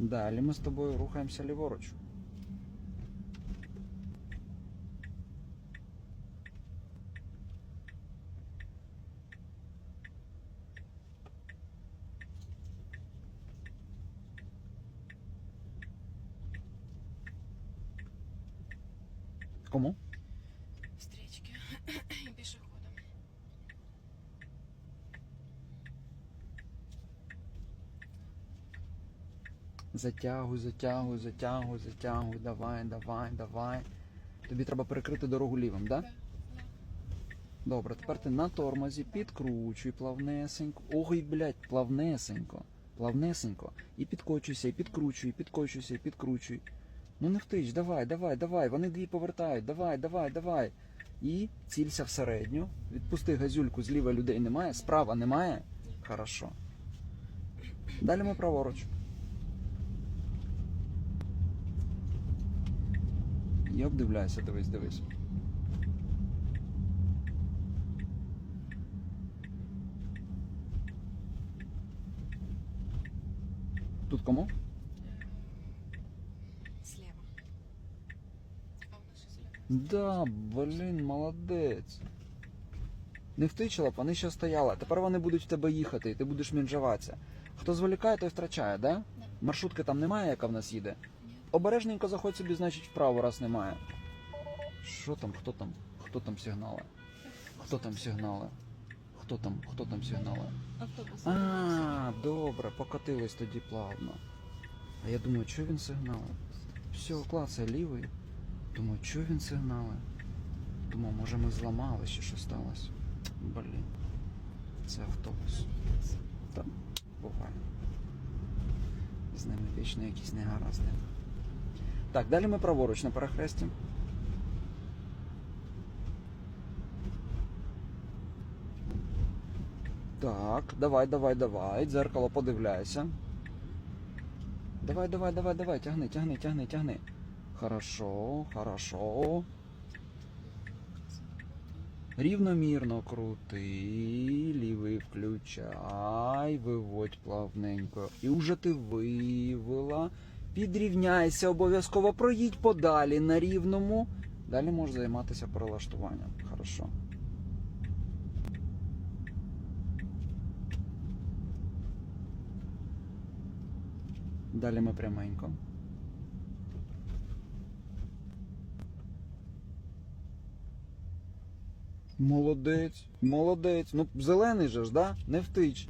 Далі ми з тобою рухаємося ліворуч. Кому? Затягуй, затягуй, затягуй, затягуй, давай, давай, давай. Тобі треба перекрити дорогу лівим? Да, да. Добре, тепер ти на тормозі підкручуй плавнесенько. Ой, блядь, плавнесенько. Плавнесенько. І підкочуйся, і підкручуй, і підкочуйся, і підкручуй. Ну не втич, давай, давай, давай. Вони дві повертають. Давай, давай, давай. І цілься в середню. Відпусти газюльку, зліва людей немає, справа немає. Хорошо. Далі ми праворуч. Я обдивляюся, дивись, дивись. Тут кому? Слева. А у нас. Да, блін, молодець. Не втичила б, вони ще стояли. Тепер вони будуть в тебе їхати, і ти будеш мінжаватися. Хто зволікає, той втрачає, да? Да. Маршрутки там немає, яка в нас їде. Обережненько заходь собі, значить, вправо, раз немає. Що там, хто там? Хто там сигнали? Хто там сигнали? Хто там, хто там сигнали? Автобус. А, добре, покотились тоді плавно. А я думаю, що він сигнали? Все, клацає лівий. Думаю, що він сигнали? Думаю, може ми зламали, чи що сталося. Блін. Це автобус. Та буває. З ними вічно якісь негаразди. Так, далі ми праворуч на перехресті. Так, давай, давай, давай. Дзеркало подивляйся. Давай, давай, давай, давай, тягни, тягни, тягни, тягни. Хорошо, хорошо. Рівномірно крути, лівий включай, виводь плавненько. І вже ти вивела. Підрівняйся, обов'язково проїдь подалі на рівному. Далі можеш займатися перелаштуванням. Хорошо. Далі ми пряменько. Молодець, молодець. Ну, зелений же ж, да? Не втич.